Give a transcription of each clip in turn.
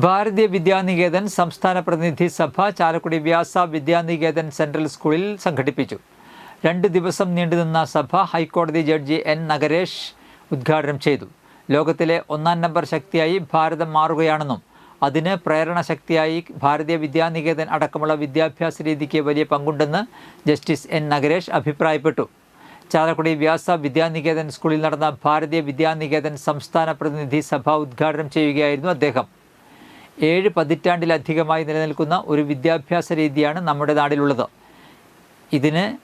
ഭാരതീയ വിദ്യാനികേതൻ സംസ്ഥാന പ്രതിനിധി സഭ ചാലക്കുടി വ്യാസ വിദ്യാനികേതൻ സെൻട്രൽ സ്കൂളിൽ സംഘടിപ്പിച്ചു. രണ്ട് ദിവസം നീണ്ടുനിന്ന സഭ ഹൈക്കോടതി ജഡ്ജി എൻ നഗരേഷ് ഉദ്ഘാടനം ചെയ്തു. ലോകത്തിലെ ഒന്നാം നമ്പർ ശക്തിയായി ഭാരതം മാറുകയാണെന്നും അതിന് പ്രേരണ ശക്തിയായി ഭാരതീയ വിദ്യാനികേതൻ അടക്കമുള്ള വിദ്യാഭ്യാസ രീതിക്ക് വലിയ പങ്കുണ്ടെന്ന് ജസ്റ്റിസ് എൻ നഗരേഷ് അഭിപ്രായപ്പെട്ടു. ചാലക്കുടി വ്യാസ വിദ്യാനികേതൻ സ്കൂളിൽ നടന്ന ഭാരതീയ വിദ്യാനികേതൻ സംസ്ഥാന പ്രതിനിധി സഭ ഉദ്ഘാടനം ചെയ്യുകയായിരുന്നു അദ്ദേഹം. ഏഴ് പതിറ്റാണ്ടിലധികമായി നിലനിൽക്കുന്ന ഒരു വിദ്യാഭ്യാസ രീതിയാണ് നമ്മുടെ നാടിലുള്ളത്. ഇതിന്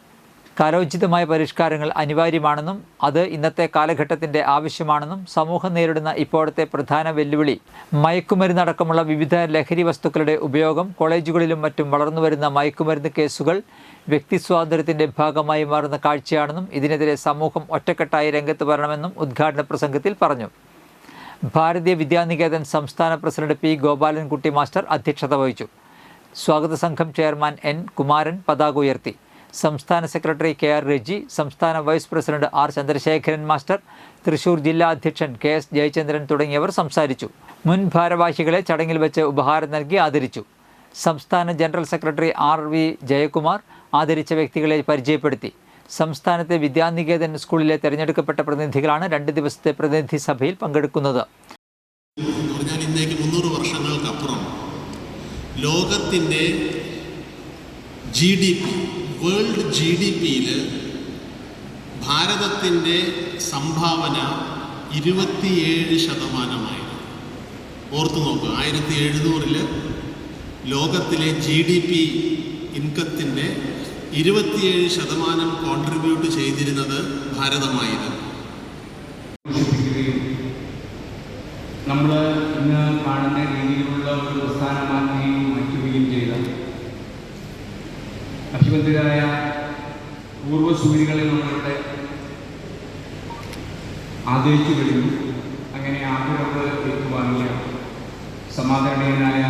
കാലോചിതമായ പരിഷ്കാരങ്ങൾ അനിവാര്യമാണെന്നും അത് ഇന്നത്തെ കാലഘട്ടത്തിന്റെ ആവശ്യമാണെന്നും സമൂഹം നേരിടുന്ന ഇപ്പോഴത്തെ പ്രധാന വെല്ലുവിളി. മയക്കുമരുന്നടക്കമുള്ള വിവിധ ലഹരി വസ്തുക്കളുടെ ഉപയോഗം കോളേജുകളിലും മറ്റും വളർന്നുവരുന്ന മയക്കുമരുന്ന് കേസുകൾ വ്യക്തി സ്വാതന്ത്ര്യത്തിന്റെ ഭാഗമായി മാറുന്ന കാഴ്ചയാണെന്നും ഇതിനെതിരെ സമൂഹം ഒറ്റക്കെട്ടായി രംഗത്ത് വരണമെന്നും ഉദ്ഘാടന പ്രസംഗത്തിൽ പറഞ്ഞു. ഭാരതീയ വിദ്യാനികേതൻ സംസ്ഥാന പ്രസിഡന്റ് പി ഗോപാലൻകുട്ടി മാസ്റ്റർ അധ്യക്ഷത വഹിച്ചു. സ്വാഗത സംഘം ചെയർമാൻ എൻ കുമാരൻ പതാക ഉയർത്തി. സംസ്ഥാന സെക്രട്ടറി കെ ആർ റെജി സംസ്ഥാന vice president R Chandrasekharan master Thrissur ജില്ലാ അധ്യക്ഷൻ കെ എസ് ജയചന്ദ്രൻ തുടങ്ങിയവർ സംസാരിച്ചു. മുൻ ഭാരവാഹികളെ ചടങ്ങിൽ വെച്ച് ഉപഹാരം നൽകി ആദരിച്ചു. സംസ്ഥാന general secretary R V Jayakumar ആദരിച്ച വ്യക്തികളെ പരിചയപ്പെടുത്തി. സംസ്ഥാനത്തെ വിദ്യാനികേതൻ സ്കൂളിലെ തെരഞ്ഞെടുക്കപ്പെട്ട പ്രതിനിധികളാണ് രണ്ട് ദിവസത്തെ പ്രതിനിധി സഭയിൽ പങ്കെടുക്കുന്നത്. വർഷങ്ങൾക്കപ്പുറം ലോകത്തിന്റെ G D P world G D പിയിൽ ഭാരതത്തിന്റെ സംഭാവന ഇരുപത്തിയേഴ് ശതമാനമായിരുന്നു. ഓർത്തു നോക്കുക ആയിരത്തി എഴുന്നൂറിൽ ലോകത്തിലെ ജി ഡി പി ഇൻകത്തിന്റെ ഇരുപത്തിയേഴ് ശതമാനം കോൺട്രിബ്യൂട്ട് ചെയ്തിരുന്നത് ഭാരതമായിരുന്നു. നമ്മൾ ഇന്ന് കാണുന്ന രീതിയിലുള്ള ഒരു പ്രസ്ഥാനമാക്കി മാറ്റുകയും ചെയ്ത അഭിബന്ധരായ പൂർവസൂരികളെ നമ്മളുടെ ആദരിച്ചു കഴിഞ്ഞു. അങ്ങനെ ആദരവ് ഏറ്റുവാങ്ങിയ സമാദരണീയനായ